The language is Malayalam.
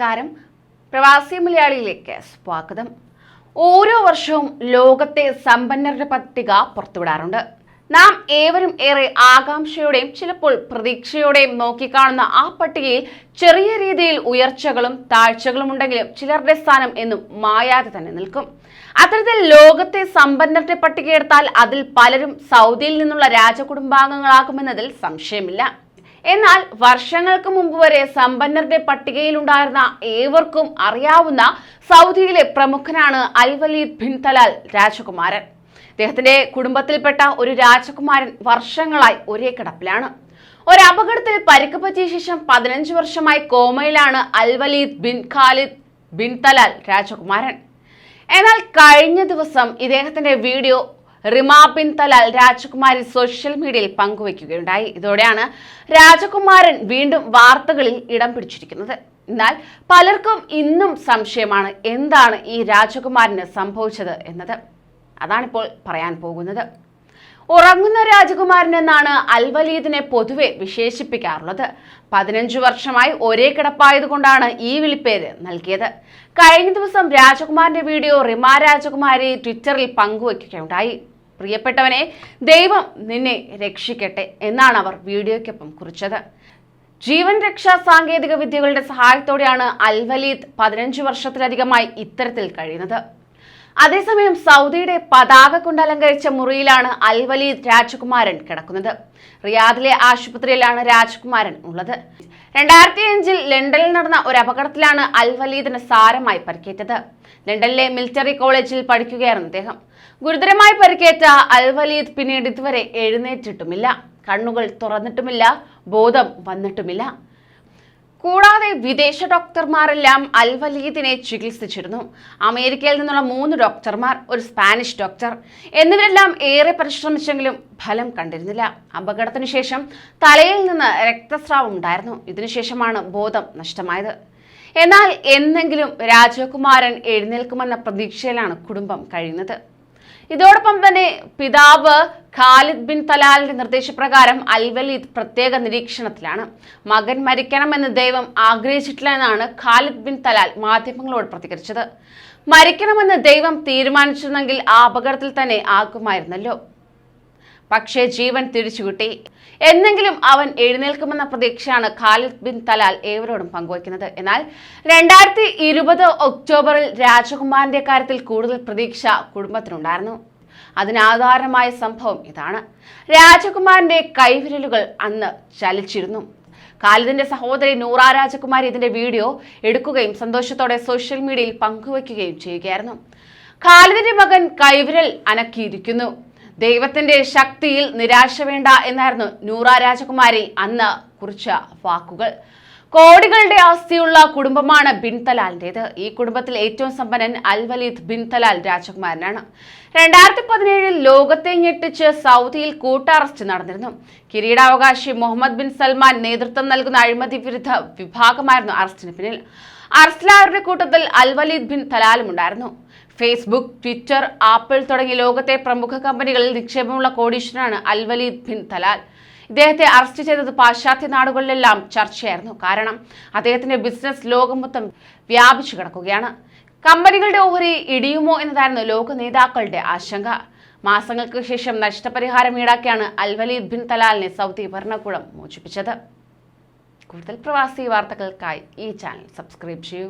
നമസ്കാരം. പ്രവാസി മലയാളിയിലേക്ക് സ്വാഗതം. ഓരോ വർഷവും ലോകത്തെ സമ്പന്നരുടെ പട്ടിക പുറത്തുവിടാറുണ്ട്. നാം ഏവരും ഏറെ ആകാംക്ഷയോടെയും ചിലപ്പോൾ പ്രതീക്ഷയോടെയും നോക്കിക്കാണുന്ന ആ പട്ടികയിൽ ചെറിയ രീതിയിൽ ഉയർച്ചകളും താഴ്ചകളും ഉണ്ടെങ്കിലും ചിലരുടെ സ്ഥാനം എന്നും മായാതെ തന്നെ നിൽക്കും. അത്തരത്തിൽ ലോകത്തെ സമ്പന്നരുടെ പട്ടിക എടുത്താൽ അതിൽ പലരും സൗദിയിൽ നിന്നുള്ള രാജകുടുംബാംഗങ്ങളാകുമെന്നതിൽ സംശയമില്ല. എന്നാൽ വർഷങ്ങൾക്ക് മുമ്പ് വരെ സമ്പന്നരുടെ പട്ടികയിലുണ്ടായിരുന്ന ഏവർക്കും അറിയാവുന്ന സൗദിയിലെ പ്രമുഖനാണ് അൽ വലീദ് ബിൻ തലാൽ രാജകുമാരൻ. അദ്ദേഹത്തിന്റെ കുടുംബത്തിൽപ്പെട്ട ഒരു രാജകുമാരൻ വർഷങ്ങളായി ഒരേ കിടപ്പിലാണ്. ഒരു അപകടത്തിൽ പരിക്ക് പറ്റിയ ശേഷം പതിനഞ്ച് വർഷമായി കോമയിലാണ് Al Waleed bin Khalid bin Talal രാജകുമാരൻ. എന്നാൽ കഴിഞ്ഞ ദിവസം ഇദ്ദേഹത്തിന്റെ വീഡിയോ റിമ ബിൻ തലാൽ രാജകുമാരി സോഷ്യൽ മീഡിയയിൽ പങ്കുവയ്ക്കുകയുണ്ടായി. ഇതോടെയാണ് രാജകുമാരൻ വീണ്ടും വാർത്തകളിൽ ഇടം പിടിച്ചിരിക്കുന്നത്. എന്നാൽ പലർക്കും ഇന്നും സംശയമാണ് എന്താണ് ഈ രാജകുമാരന് സംഭവിച്ചത് എന്നത്. അതാണിപ്പോൾ പറയാൻ പോകുന്നത്. ഉറങ്ങുന്ന രാജകുമാരൻ എന്നാണ് അൽവലീദിനെ പൊതുവെ വിശേഷിപ്പിക്കാറുള്ളത്. പതിനഞ്ചു വർഷമായി ഒരേ കിടപ്പായതുകൊണ്ടാണ് ഈ വിളിപ്പേര് നൽകിയത്. കഴിഞ്ഞ ദിവസം രാജകുമാരന്റെ വീഡിയോ റിമ രാജകുമാരി ട്വിറ്ററിൽ പങ്കുവയ്ക്കുകയുണ്ടായി പ്രിയപ്പെട്ടവനെ ദൈവം നിന്നെ രക്ഷിക്കട്ടെ എന്നാണ് അവർ വീഡിയോയ്ക്കൊപ്പം കുറിച്ചത്. ജീവൻ രക്ഷാ സാങ്കേതിക വിദ്യകളുടെ സഹായത്തോടെയാണ് അൽവലീദ് പതിനഞ്ച് വർഷത്തിലധികമായി ഇത്തരത്തിൽ കഴിയുന്നത്. അതേസമയം സൗദിയുടെ പതാക കൊണ്ട് അലങ്കരിച്ച മുറിയിലാണ് അൽവലീദ് രാജകുമാരൻ കിടക്കുന്നത്. റിയാദിലെ ആശുപത്രിയിലാണ് രാജകുമാരൻ ഉള്ളത്. രണ്ടായിരത്തി അഞ്ചിൽ ലണ്ടനിൽ നടന്ന ഒരു അപകടത്തിലാണ് അൽവലീദിന് സാരമായി പരിക്കേറ്റത്. ലണ്ടനിലെ മിലിറ്ററി കോളേജിൽ പഠിക്കുകയായിരുന്നു അദ്ദേഹം. ഗുരുതരമായി പരിക്കേറ്റ അൽവലീദ് പിന്നീട് ഇതുവരെ എഴുന്നേറ്റിട്ടുമില്ല. കണ്ണുകൾ തുറന്നിട്ടുമില്ല. ബോധം വന്നിട്ടുമില്ല. കൂടാതെ വിദേശ ഡോക്ടർമാരെല്ലാം അൽവലീദിനെ ചികിത്സിച്ചിരുന്നു. അമേരിക്കയിൽ നിന്നുള്ള മൂന്ന് ഡോക്ടർമാർ ഒരു സ്പാനിഷ് ഡോക്ടർ എന്നിവരെല്ലാം ഏറെ പരിശ്രമിച്ചെങ്കിലും ഫലം കണ്ടിരുന്നില്ല. അപകടത്തിന് ശേഷം തലയിൽ നിന്ന് രക്തസ്രാവം ഉണ്ടായിരുന്നു. ഇതിനുശേഷമാണ് ബോധം നഷ്ടമായത്. എന്നാൽ എന്നെങ്കിലും രാജകുമാരൻ എഴുന്നേൽക്കുമെന്ന പ്രതീക്ഷയിലാണ് കുടുംബം കഴിയുന്നത്. ഇതോടൊപ്പം തന്നെ പിതാവ് ഖാലിദ് ബിൻ തലാലിന്റെ നിർദ്ദേശപ്രകാരം അൽവലീദ് പ്രത്യേക നിരീക്ഷണത്തിലാണ്. മകൻ മരിക്കണമെന്ന് ദൈവം ആഗ്രഹിച്ചിട്ടില്ല എന്നാണ് ഖാലിദ് ബിൻ തലാൽ മാധ്യമങ്ങളോട് പ്രതികരിച്ചത്. മരിക്കണമെന്ന് ദൈവം തീരുമാനിച്ചിരുന്നെങ്കിൽ ആ അപകടത്തിൽ തന്നെ ആകുമായിരുന്നല്ലോ. പക്ഷേ ജീവൻ തിരിച്ചുകിട്ടി എന്നെങ്കിലും അവൻ എഴുന്നേൽക്കുമെന്ന പ്രതീക്ഷയാണ് ഖാലിദ് ബിൻ തലാൽ ഏവരോടും പങ്കുവയ്ക്കുന്നത്. എന്നാൽ രണ്ടായിരത്തി ഇരുപത് ഒക്ടോബറിൽ രാജകുമാരന്റെ കാര്യത്തിൽ കൂടുതൽ പ്രതീക്ഷ കുടുംബത്തിനുണ്ടായിരുന്നു. അതിനാധാരമായ സംഭവം ഇതാണ്. രാജകുമാരന്റെ കൈവിരലുകൾ അന്ന് ചലിച്ചിരുന്നു. ഖാലിദിന്റെ സഹോദരി നൂറ രാജകുമാരി ഇതിന്റെ വീഡിയോ എടുക്കുകയും സന്തോഷത്തോടെ സോഷ്യൽ മീഡിയയിൽ പങ്കുവയ്ക്കുകയും ചെയ്യുകയായിരുന്നു. ഖാലിദിന്റെ മകൻ കൈവിരൽ അനക്കിയിരിക്കുന്നു. ദൈവത്തിന്റെ ശക്തിയിൽ നിരാശ വേണ്ട എന്നായിരുന്നു നൂറ രാജകുമാരി അന്ന് കുറിച്ച വാക്കുകൾ. കോടികളുടെ ആസ്തിയുള്ള കുടുംബമാണ് ബിൻ തലാലിന്റെത് ഈ കുടുംബത്തിൽ ഏറ്റവും സമ്പന്നൻ Al Waleed bin Talal bin Talal രാജകുമാരനാണ്. രണ്ടായിരത്തി പതിനേഴിൽ ലോകത്തെ ഞെട്ടിച്ച് സൗദിയിൽ കൂട്ട അറസ്റ്റ് നടന്നിരുന്നു. കിരീടാവകാശി മുഹമ്മദ് ബിൻ സൽമാൻ നേതൃത്വം നൽകുന്ന അഴിമതി വിരുദ്ധ വിഭാഗമായിരുന്നു അറസ്റ്റിന് പിന്നിൽ. അറസ്റ്റിലായവരുടെ കൂട്ടത്തിൽ അൽവലീദ് ബിൻ തലാലും ഉണ്ടായിരുന്നു. ഫേസ്ബുക്ക് ട്വിറ്റർ ആപ്പിൾ തുടങ്ങിയ ലോകത്തെ പ്രമുഖ കമ്പനികളിൽ നിക്ഷേപമുള്ള കോടീശ്വരനാണ് അൽവലീദ് ബിൻ തലാൽ. ഇദ്ദേഹത്തെ അറസ്റ്റ് ചെയ്തത് പാശ്ചാത്യ നാടുകളിലെല്ലാം ചർച്ചയായിരുന്നു. കാരണം അദ്ദേഹത്തിന്റെ ബിസിനസ് ലോകം മൊത്തം വ്യാപിച്ചു കിടക്കുകയാണ്. കമ്പനികളുടെ ഓഹരി ഇടിയുമോ എന്നതായിരുന്നു ലോക നേതാക്കളുടെ ആശങ്ക. മാസങ്ങൾക്ക് ശേഷം നഷ്ടപരിഹാരം ഈടാക്കിയാണ് അൽവലീദ് ബിൻ തലാലിനെ സൗദി ഭരണകൂടം മോചിപ്പിച്ചത്. കൂടുതൽ പ്രവാസി വാർത്തകൾക്കായി ഈ ചാനൽ സബ്സ്ക്രൈബ് ചെയ്യൂ.